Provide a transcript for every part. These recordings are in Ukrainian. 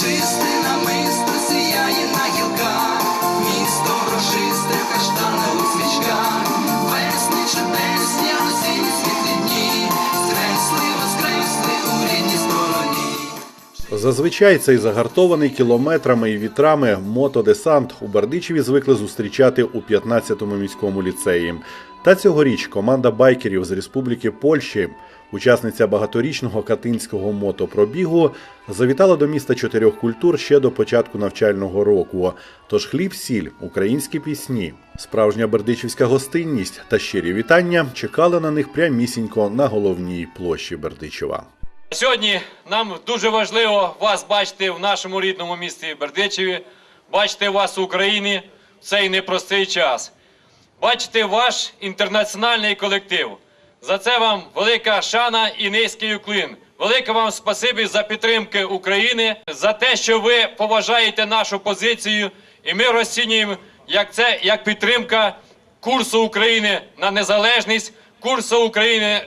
Чисте Зазвичай цей загартований кілометрами і вітрами мотодесант у Бердичеві звикли зустрічати у 15-му міському ліцеї. Та цьогоріч команда байкерів з Республіки Польщі, учасниця багаторічного катинського мотопробігу, завітала до міста чотирьох культур ще до початку навчального року. Тож хліб, сіль, українські пісні, справжня бердичівська гостинність та щирі вітання чекали на них прямісінько на головній площі Бердичева. Сьогодні нам дуже важливо вас бачити в нашому рідному місті Бердичеві, бачити вас в Україні в цей непростий час, бачити ваш інтернаціональний колектив. За це вам велика шана і низький уклін. Велике вам спасибі за підтримки України, за те, що ви поважаєте нашу позицію, і ми розцінюємо як це як підтримка курсу України на незалежність, курсу України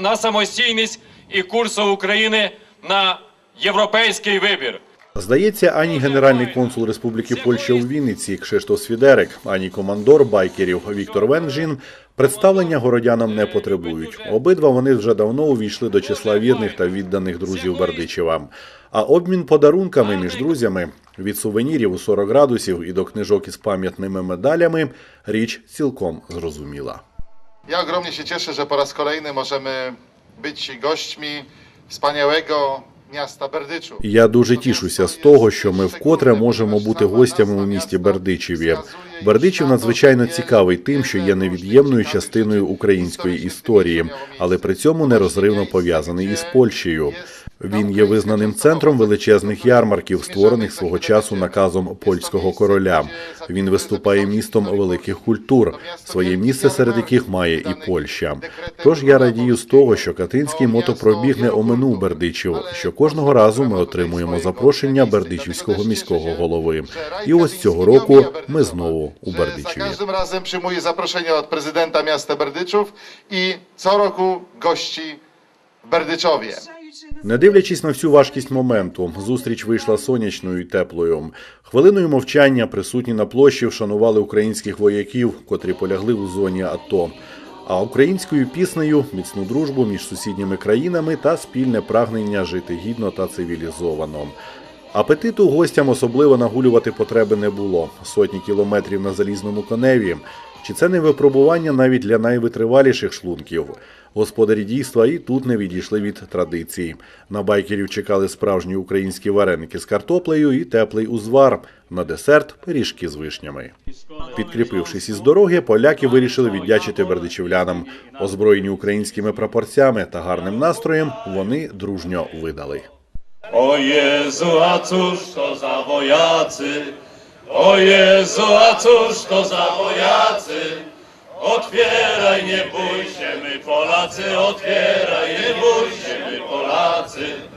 на самостійність і курсу України на європейський вибір. Здається, ані генеральний консул Республіки Польща у Вінниці Кшиштоф Свідерик, ані командор байкерів Віктор Венжін представлення городянам не потребують. Обидва вони вже давно увійшли до числа вірних та відданих друзів Бердичева. А обмін подарунками між друзями від сувенірів у 40 градусів і до книжок із пам'ятними медалями річ цілком зрозуміла. Ja ogromnie się cieszę, że po raz kolejny możemy być gośćmi wspaniałego міста Бердичу. Я дуже тішуся з того, що ми вкотре можемо бути гостями у місті Бердичеві. Бердичів надзвичайно цікавий тим, що є невід'ємною частиною української історії, але при цьому нерозривно пов'язаний із Польщею. Він є визнаним центром величезних ярмарків, створених свого часу наказом польського короля. Він виступає містом великих культур, своє місце серед яких має і Польща. Тож я радію з того, що Катинський мотопробіг не оминув Бердичів, що кожного разу ми отримуємо запрошення Бердичівського міського голови. І ось цього року ми знову у Бердичеві. razem przyjmuję zaproszenie od prezydenta miasta Berdyczów i co roku gości w Berdyczowie. Не дивлячись на всю важкість моменту, зустріч вийшла сонячною і теплою. Хвилиною мовчання присутні на площі вшанували українських вояків, котрі полягли у зоні АТО. А українською піснею міцну дружбу між сусідніми країнами та спільне прагнення жити гідно та цивілізовано. Апетиту гостям особливо нагулювати потреби не було. Сотні кілометрів на залізному коневі. Чи це не випробування навіть для найвитриваліших шлунків? Господарі дійства і тут не відійшли від традицій. На байкерів чекали справжні українські вареники з картоплею і теплий узвар. На десерт пиріжки з вишнями. Підкріпившись із дороги, поляки вирішили віддячити бердичівлянам. Озброєні українськими прапорцями та гарним настроєм, вони дружньо видали. Jezu, a cóż to za wojacy? O Jezu, a cóż to za wojacy? Otwieraj, nie bój się, my Polacy, otwieraj, nie bój się, my Polacy.